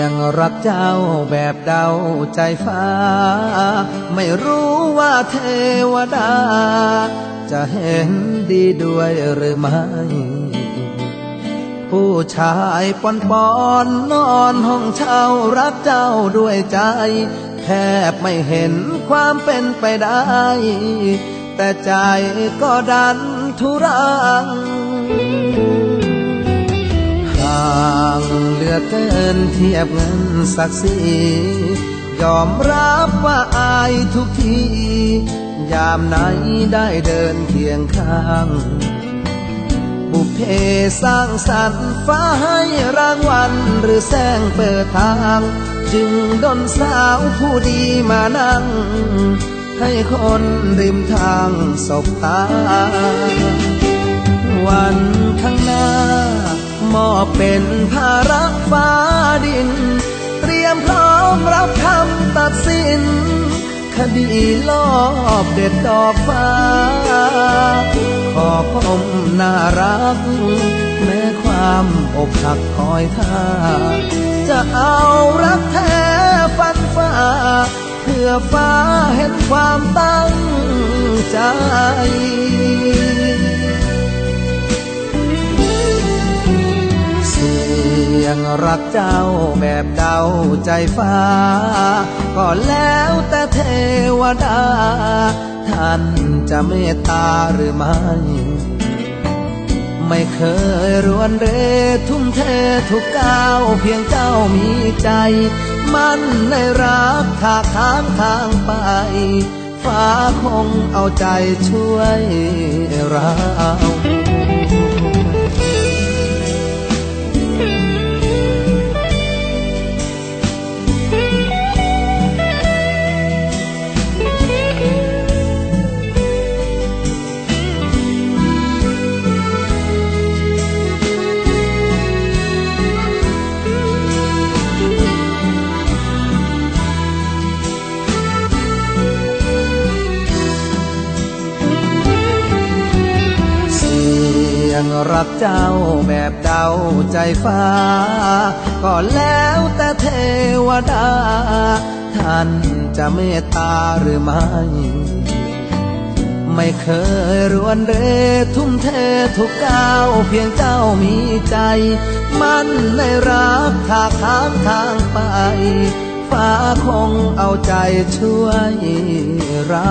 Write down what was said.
ยังรักเจ้าแบบเดาใจฟ้า ไม่รู้ว่าเทวดา จะเห็นดีด้วยหรือไม่ ผู้ชายปอนปอนนอนห้องเช่ารักเจ้าด้วยใจ แทบไม่เห็นความเป็นไปได้ แต่ใจก็ดันทุรังางเหลือเกินเทียบเงินศักดิ์ศรียอมรับว่าอายทุกที ยามไหนได้เดินเคียงข้าง บุพเพสร้างสรรค์ฟ้าให้รางวัลหรือแสงเปิดทาง จึงดนสาวผู้ดีมานั่ง ให้คนริมทางสบตา วันข้างหน้า มอบเป็นภาระฟ้าดิน เตรียมพร้อมรับคำตัดสิน คดีลอบเด็ดดอกฟ้า ขอผมน่ารัก แม้ความอกหักคอยท่า จะเอารักแท้ฟันฟ้าเพื่อฟ้าเห็นความตั้งใจ รักเจ้าแบบเดาใจฟ้า ก็แล้วแต่เทวดา ท่านจะเมตตาหรือไม่ ไม่เคยรวนเรทุ่มเททุกก้าวเพียงเจ้ามีใจ มันในรักทาทางทางไป ฟ้าคงเอาใจช่วยเรา ยงรักเจ้าแบบเดาใจฟ้า ก็แล้วแต่เทวดา ท่านจะเมตตาหรือไม่ ไม่เคยรวนเรทุ่มเททุกก้าวเพียงเจ้ามีใจ มันในรักทากทางทางไป ฟ้าคงเอาใจช่วยเรา